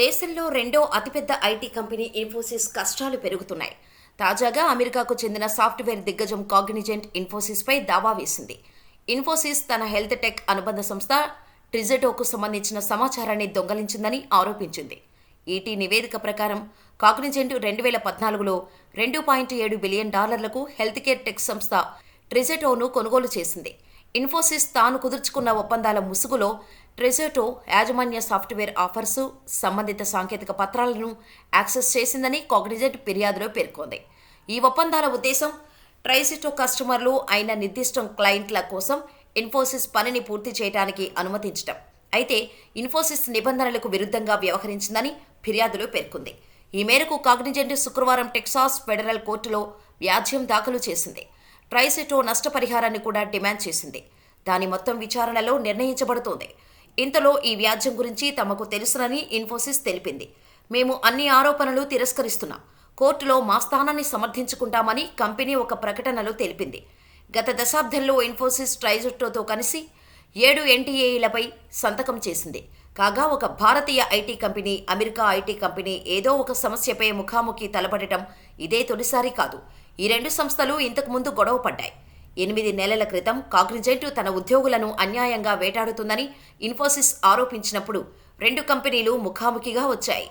దేశంలో రెండో అతిపెద్ద ఐటీ కంపెనీ ఇన్ఫోసిస్ కష్టాలు పెరుగుతున్నాయి. తాజాగా అమెరికాకు చెందిన సాఫ్ట్వేర్ దిగ్గజం కాగ్నిజెంట్ ఇన్ఫోసిస్పై దావా వేసింది. ఇన్ఫోసిస్ తన హెల్త్ టెక్ అనుబంధ సంస్థ ట్రిజెటోకు సంబంధించిన సమాచారాన్ని దొంగలించిందని ఆరోపించింది. ఈటీ నివేదిక ప్రకారం కాగ్నిజెంట్ రెండు వేల పద్నాలుగులో రెండు పాయింట్ ఏడు బిలియన్ డాలర్లకు హెల్త్ కేర్ టెక్ సంస్థ ట్రిజెటోను కొనుగోలు చేసింది. ఇన్ఫోసిస్ తాను కుదుర్చుకున్న ఒప్పందాల ముసుగులో ట్రెజోటో యాజమాన్య సాఫ్ట్వేర్ ఆఫర్సు సంబంధిత సాంకేతిక పత్రాలను యాక్సెస్ చేసిందని కాగ్నిజెంట్ ఫిర్యాదులో పేర్కొంది. ఈ ఒప్పందాల ఉద్దేశం ట్రైసిటో కస్టమర్లు అయిన నిర్దిష్ట క్లయింట్ల కోసం ఇన్ఫోసిస్ పనిని పూర్తి చేయడానికి అనుమతించటం. అయితే ఇన్ఫోసిస్ నిబంధనలకు విరుద్ధంగా వ్యవహరించిందని ఫిర్యాదులో పేర్కొంది. ఈ మేరకు కాగ్నిజెంట్ శుక్రవారం టెక్సాస్ ఫెడరల్ కోర్టులో వ్యాజ్యం దాఖలు చేసింది. ట్రైసిటో నష్టపరిహారాన్ని కూడా డిమాండ్ చేసింది. దాని మొత్తం విచారణలో నిర్ణయించబడుతోంది. ఇంతలో ఈ వ్యాజ్యం గురించి తమకు తెలుసునని ఇన్ఫోసిస్ తెలిపింది. మేము అన్ని ఆరోపణలు తిరస్కరిస్తున్నాం. కోర్టులో మా స్థానాన్ని సమర్థించుకుంటామని కంపెనీ ఒక ప్రకటనలో తెలిపింది. గత దశాబ్దంలో ఇన్ఫోసిస్ ట్రైజుట్టోతో కలిసి ఏడు ఎన్టీఏలపై సంతకం చేసింది. కాగా ఒక భారతీయ IT company America IT company ఏదో ఒక సమస్యపై ముఖాముఖి తలపడటం ఇదే తొలిసారి కాదు. ఈ రెండు సంస్థలు ఇంతకు ముందు గొడవ పడ్డాయి ఎనిమిది నెలల క్రితం కాగ్నిజెంట్ తన ఉద్యోగులను అన్యాయంగా వేటాడుతుందని ఇన్ఫోసిస్ ఆరోపించినప్పుడు రెండు కంపెనీలు ముఖాముఖిగా వచ్చాయి.